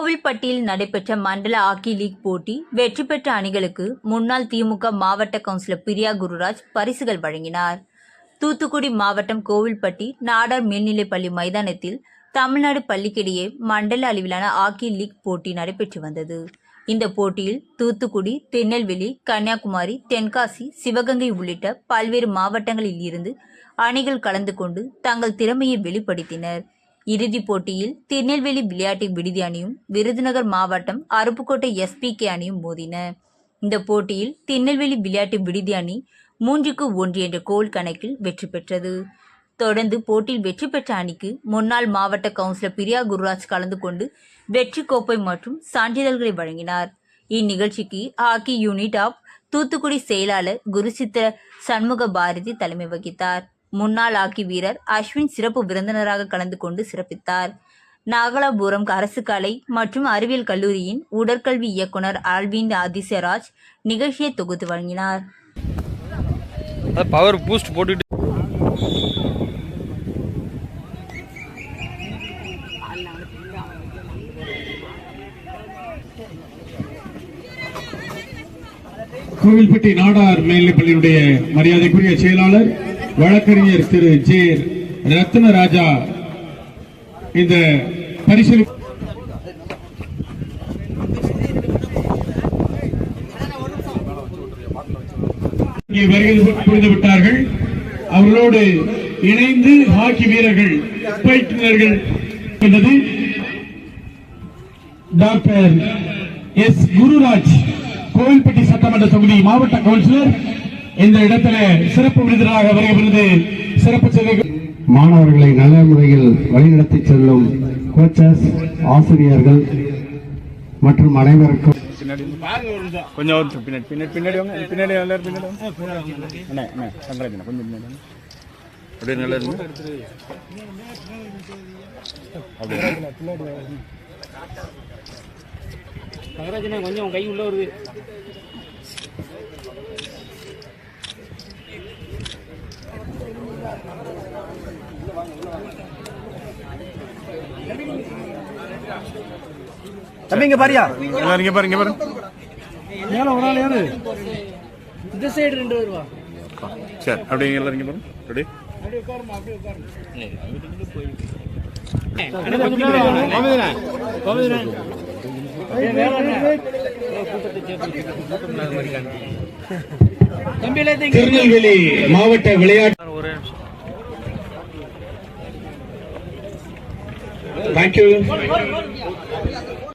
கோவில்பட்டியில் நடைபெற்ற மண்டல ஹாக்கி லீக் போட்டி வெற்றி பெற்ற அணிகளுக்கு முன்னாள் திமுக மாவட்ட கவுன்சிலர் பிரியா குருராஜ் பரிசுகள் வழங்கினார். தூத்துக்குடி மாவட்டம் கோவில்பட்டி நாடார் மேல்நிலைப்பள்ளி மைதானத்தில் தமிழ்நாடு பள்ளிக்கிடையே மண்டல அளவிலான ஹாக்கி லீக் போட்டி நடைபெற்று வந்தது. இந்த போட்டியில் தூத்துக்குடி திருநெல்வேலி கன்னியாகுமரி தென்காசி சிவகங்கை உள்ளிட்ட பல்வேறு மாவட்டங்களில் இருந்து அணிகள் கலந்து கொண்டு தங்கள் திறமையை வெளிப்படுத்தினர். இறுதிப் போட்டியில் திருநெல்வேலி விளையாட்டு விடுதி அணியும் விருதுநகர் மாவட்டம் அருப்புக்கோட்டை எஸ்பிகே அணியும் மோதின. இந்த போட்டியில் திருநெல்வேலி விளையாட்டு விடுதி அணி மூன்றுக்கு ஒன்று என்ற கோல் கணக்கில் வெற்றி பெற்றது. தொடர்ந்து போட்டியில் வெற்றி பெற்ற அணிக்கு முன்னாள் மாவட்ட கவுன்சிலர் பிரியா குருராஜ் கலந்து கொண்டு வெற்றி கோப்பை மற்றும் சான்றிதழ்களை வழங்கினார். இந்நிகழ்ச்சிக்கு ஹாக்கி யூனிட் ஆஃப் தூத்துக்குடி செயலாளர் குருசித்திர சண்முக பாரதி தலைமை வகித்தார். முன்னாள் ஹாக்கி வீரர் அஸ்வின் சிறப்பு விருந்தினராக கலந்து கொண்டு சிறப்பித்தார். நாகலாபுரம் அரசு கலை மற்றும் அறிவியல் கல்லூரியின் உடற்கல்வி இயக்குனர் ஆல்வின் அதிசயராஜ் நிகழ்ச்சியை தொகுத்து வழங்கினார். பவர் பூஸ்ட் போட்டுட்டு. கோவில்பட்டி நாடார் மேல்நிலைப்பள்ளியினுடைய மரியாதைக்குரிய செயலாளர் வழக்கறிஞர் திரு ஜே ரத்ன ராஜா இந்த பரிசீலி இங்கே புரிந்து விட்டார்கள் அவர்களோடு இணைந்து ஹாக்கி வீரர்கள் பயிற்றுனர்கள் என்பது டாக்டர் எஸ் குருராஜ் கோவில்பட்டி சட்டமன்ற தொகுதி மாவட்ட கவுன்சிலர். இந்த இடத்துல சிறப்பு விருந்தினராக வருகிறது சிறப்பு மாணவர்களை நல்ல முறையில் வழிநடத்தி செல்லும் கோச்சஸ் ஆசிரியர்கள் மற்றும் அனைவருக்கும் பின்னாடி கொஞ்சம் பின்னாடி பின்னாடி பின்னாடி வாங்க. பின்னாடி எல்லாரும் பின்னாடி வாங்க. அண்ணா அண்ணா சங்கராஜ் கொஞ்சம் அப்படியே நல்லா இருக்கு. கொஞ்சம் கை உள்ள வருது. தம்பி இங்க பாரியா? இங்க பாரு இங்க பாரு மேல ஒரு ஆள் யாரு? இந்த சைடு ரெண்டு வருவா சரி அப்படியே எல்லாரும் இங்க பாரு அப்படியே தம்பி எல்லாத்தையும் திருநெல்வேலி மாவட்ட விளையாட்டு Thank you.